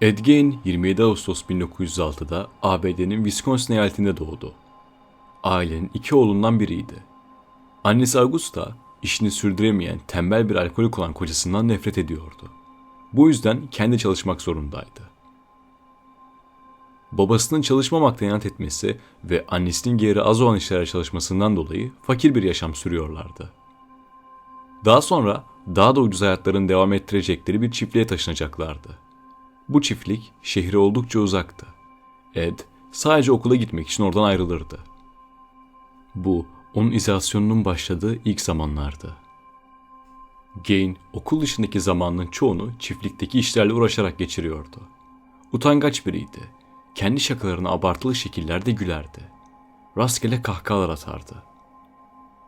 Ed Gein 27 Ağustos 1906'da ABD'nin Wisconsin eyaletinde doğdu. Ailenin iki oğlundan biriydi. Annesi Augusta, işini sürdüremeyen tembel bir alkolik olan kocasından nefret ediyordu. Bu yüzden kendi çalışmak zorundaydı. Babasının çalışmamakta inat etmesi ve annesinin geri az olan işlere çalışmasından dolayı fakir bir yaşam sürüyorlardı. Daha sonra daha da ucuz hayatlarını devam ettirecekleri bir çiftliğe taşınacaklardı. Bu çiftlik şehre oldukça uzaktı. Ed sadece okula gitmek için oradan ayrılırdı. Bu onun izolasyonunun başladığı ilk zamanlardı. Gain okul dışındaki zamanının çoğunu çiftlikteki işlerle uğraşarak geçiriyordu. Utangaç biriydi. Kendi şakalarına abartılı şekillerde gülerdi. Rastgele kahkahalar atardı.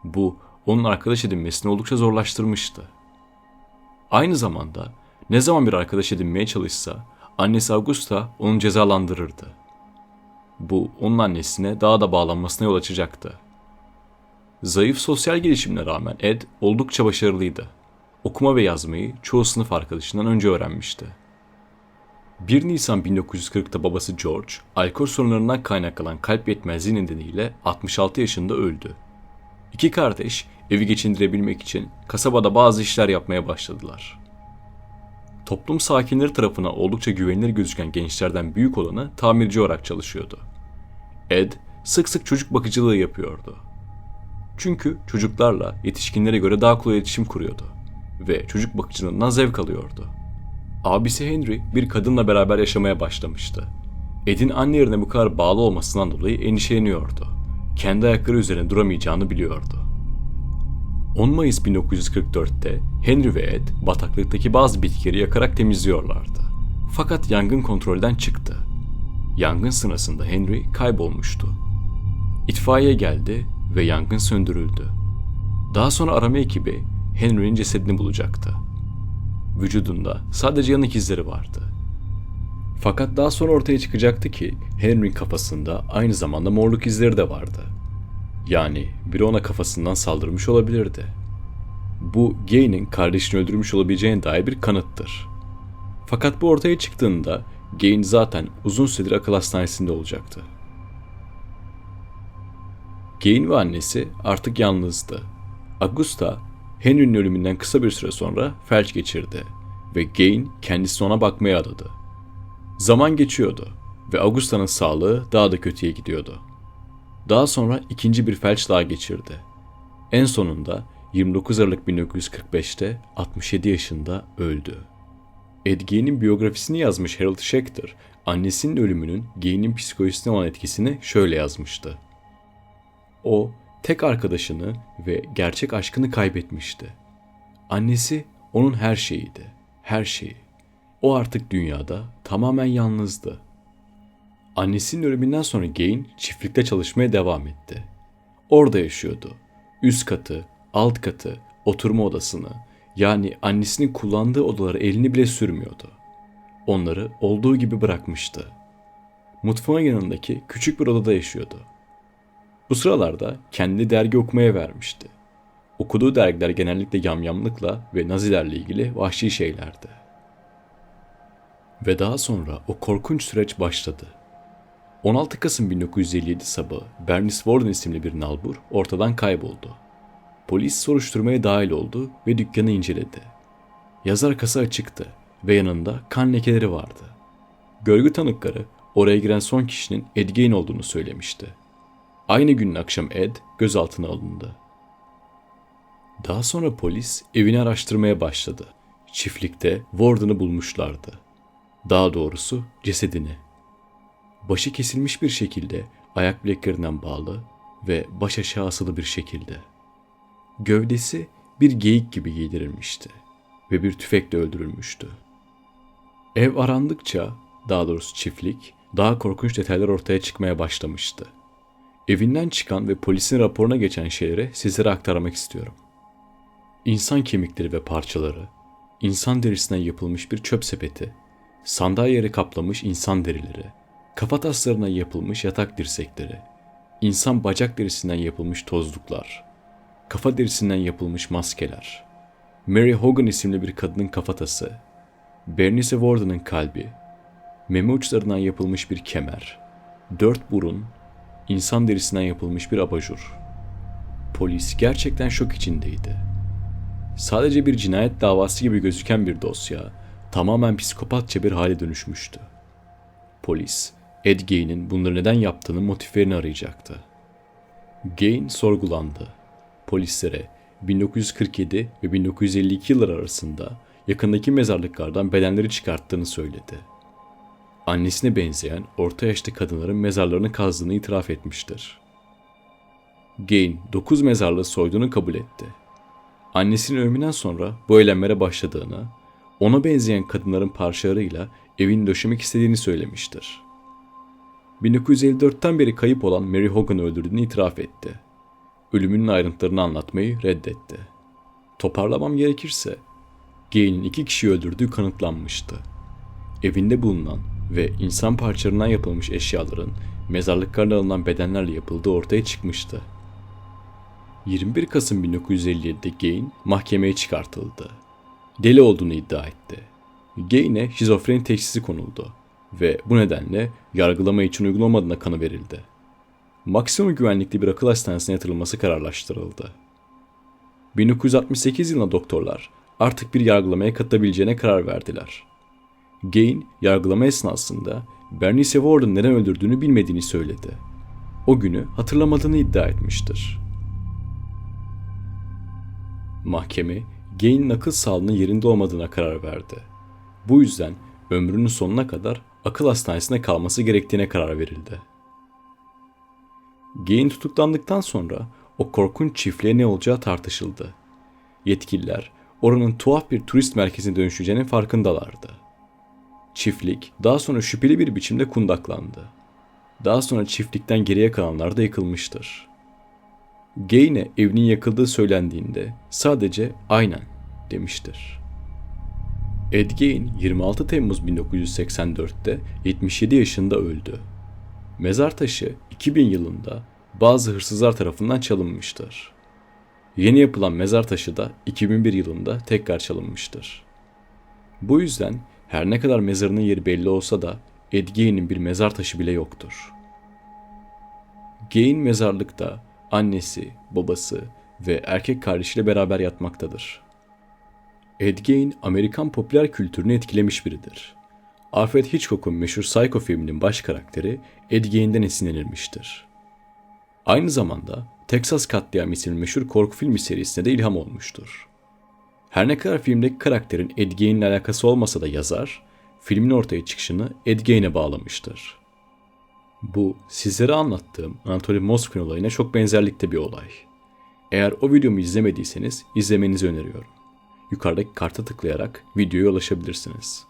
Bu onun arkadaş edinmesini oldukça zorlaştırmıştı. Aynı zamanda ne zaman bir arkadaş edinmeye çalışsa annesi Augusta onu cezalandırırdı. Bu onun annesine daha da bağlanmasına yol açacaktı. Zayıf sosyal gelişimine rağmen Ed oldukça başarılıydı. Okuma ve yazmayı çoğu sınıf arkadaşından önce öğrenmişti. 1 Nisan 1940'ta babası George, alkol sorunlarından kaynaklanan kalp yetmezliği nedeniyle 66 yaşında öldü. İki kardeş evi geçindirebilmek için kasabada bazı işler yapmaya başladılar. Toplum sakinleri tarafına oldukça güvenilir gözüken gençlerden büyük olanı tamirci olarak çalışıyordu. Ed sık sık çocuk bakıcılığı yapıyordu. Çünkü çocuklarla yetişkinlere göre daha kolay iletişim kuruyordu ve çocuk bakıcılığından zevk alıyordu. Abisi Henry bir kadınla beraber yaşamaya başlamıştı. Ed'in anne yerine bu kadar bağlı olmasından dolayı endişeleniyordu. Kendi ayakları üzerine duramayacağını biliyordu. 10 Mayıs 1944'te Henry ve Ed bataklıktaki bazı bitkileri yakarak temizliyorlardı. Fakat yangın kontrolden çıktı. Yangın sırasında Henry kaybolmuştu. İtfaiye geldi ve yangın söndürüldü. Daha sonra arama ekibi Henry'nin cesedini bulacaktı. Vücudunda sadece yanık izleri vardı. Fakat daha sonra ortaya çıkacaktı ki Henry'nin kafasında aynı zamanda morluk izleri de vardı. Yani biri ona kafasından saldırmış olabilirdi. Bu Gain'in kardeşini öldürmüş olabileceğine dair bir kanıttır. Fakat bu ortaya çıktığında Gain zaten uzun süredir akıl hastanesinde olacaktı. Gain ve annesi artık yalnızdı. Augusta, Henry'nin ölümünden kısa bir süre sonra felç geçirdi ve Gain kendisini ona bakmaya adadı. Zaman geçiyordu ve Augusta'nın sağlığı daha da kötüye gidiyordu. Daha sonra ikinci bir felç daha geçirdi. En sonunda 29 Aralık 1945'te 67 yaşında öldü. Ed Gein'in biyografisini yazmış Harold Schechter, annesinin ölümünün Gein'in psikolojisine olan etkisini şöyle yazmıştı. O, tek arkadaşını ve gerçek aşkını kaybetmişti. Annesi onun her şeyiydi, her şeyi. O artık dünyada tamamen yalnızdı. Annesinin ölümünden sonra Gain çiftlikte çalışmaya devam etti. Orada yaşıyordu. Üst katı, alt katı, oturma odasını yani annesinin kullandığı odaları elini bile sürmüyordu. Onları olduğu gibi bırakmıştı. Mutfağın yanındaki küçük bir odada yaşıyordu. Bu sıralarda kendi dergi okumaya vermişti. Okuduğu dergiler genellikle yamyamlıkla ve nazilerle ilgili vahşi şeylerdi. Ve daha sonra o korkunç süreç başladı. 16 Kasım 1957 sabahı Bernice Warden isimli bir nalbur ortadan kayboldu. Polis soruşturmaya dahil oldu ve dükkanı inceledi. Yazar kasa açıktı ve yanında kan lekeleri vardı. Görgü tanıkları oraya giren son kişinin Ed Gein olduğunu söylemişti. Aynı günün akşam Ed gözaltına alındı. Daha sonra polis evini araştırmaya başladı. Çiftlikte Warden'ı bulmuşlardı. Daha doğrusu cesedini. Başı kesilmiş bir şekilde ayak bileklerinden bağlı ve baş aşağı asılı bir şekilde. Gövdesi bir geyik gibi giydirilmişti ve bir tüfekle öldürülmüştü. Ev arandıkça, daha doğrusu çiftlik, daha korkunç detaylar ortaya çıkmaya başlamıştı. Evinden çıkan ve polisin raporuna geçen şeyleri sizlere aktarmak istiyorum. İnsan kemikleri ve parçaları, insan derisinden yapılmış bir çöp sepeti, sandalyeleri kaplamış insan derileri, kafa taslarına yapılmış yatak dirsekleri, insan bacak derisinden yapılmış tozluklar, kafa derisinden yapılmış maskeler, Mary Hogan isimli bir kadının kafatası, Bernice Warden'ın kalbi, meme uçlarından yapılmış bir kemer, dört burun, insan derisinden yapılmış bir abajur. Polis gerçekten şok içindeydi. Sadece bir cinayet davası gibi gözüken bir dosya tamamen psikopatça bir hale dönüşmüştü. Polis, Ed Gein'in bunları neden yaptığının motiflerini arayacaktı. Gein sorgulandı. Polislere 1947 ve 1952 yıllar arasında yakındaki mezarlıklardan bedenleri çıkarttığını söyledi. Annesine benzeyen orta yaşlı kadınların mezarlarını kazdığını itiraf etmiştir. Gain 9 mezarlığı soyduğunu kabul etti. Annesinin ölümünden sonra bu eylemlere başladığını, ona benzeyen kadınların parçalarıyla evini döşemek istediğini söylemiştir. 1954'ten beri kayıp olan Mary Hogan'ı öldürdüğünü itiraf etti. Ölümünün ayrıntılarını anlatmayı reddetti. Toparlamam gerekirse, Gain'in iki kişiyi öldürdüğü kanıtlanmıştı. Evinde bulunan ve insan parçalarından yapılmış eşyaların mezarlıklarına alınan bedenlerle yapıldığı ortaya çıkmıştı. 21 Kasım 1957'de Gain mahkemeye çıkartıldı. Deli olduğunu iddia etti. Gain'e şizofreni teşhisi konuldu ve bu nedenle yargılama için uygun olmadığına kanı verildi. Maksimum güvenlikli bir akıl hastanesine yatırılması kararlaştırıldı. 1968 yılında doktorlar artık bir yargılamaya katılabileceğine karar verdiler. Gain, yargılama esnasında Bernice Ward'ın neden öldürdüğünü bilmediğini söyledi. O günü hatırlamadığını iddia etmiştir. Mahkeme, Gain'in akıl sağlığının yerinde olmadığına karar verdi. Bu yüzden ömrünün sonuna kadar akıl hastanesine kalması gerektiğine karar verildi. Gain tutuklandıktan sonra o korkunç çiftliğe ne olacağı tartışıldı. Yetkililer oranın tuhaf bir turist merkezine dönüşeceğinin farkındalardı. Çiftlik daha sonra şüpheli bir biçimde kundaklandı. Daha sonra çiftlikten geriye kalanlar da yıkılmıştır. Gain'e evinin yakıldığı söylendiğinde sadece aynen demiştir. Ed Gein 26 Temmuz 1984'te 77 yaşında öldü. Mezar taşı 2000 yılında bazı hırsızlar tarafından çalınmıştır. Yeni yapılan mezar taşı da 2001 yılında tekrar çalınmıştır. Bu yüzden her ne kadar mezarının yeri belli olsa da Ed Gein'in bir mezar taşı bile yoktur. Gein mezarlıkta annesi, babası ve erkek kardeşiyle beraber yatmaktadır. Ed Gein Amerikan popüler kültürünü etkilemiş biridir. Alfred Hitchcock'un meşhur Psycho filminin baş karakteri Ed Gein'den esinlenilmiştir. Aynı zamanda Texas Katliam isimli meşhur korku filmi serisine de ilham olmuştur. Her ne kadar filmdeki karakterin Ed Gein'le alakası olmasa da yazar, filmin ortaya çıkışını Ed Gein'e bağlamıştır. Bu sizlere anlattığım Anatoly Moskvin olayına çok benzerlikte bir olay. Eğer o videomu izlemediyseniz izlemenizi öneriyorum. Yukarıdaki karta tıklayarak videoya ulaşabilirsiniz.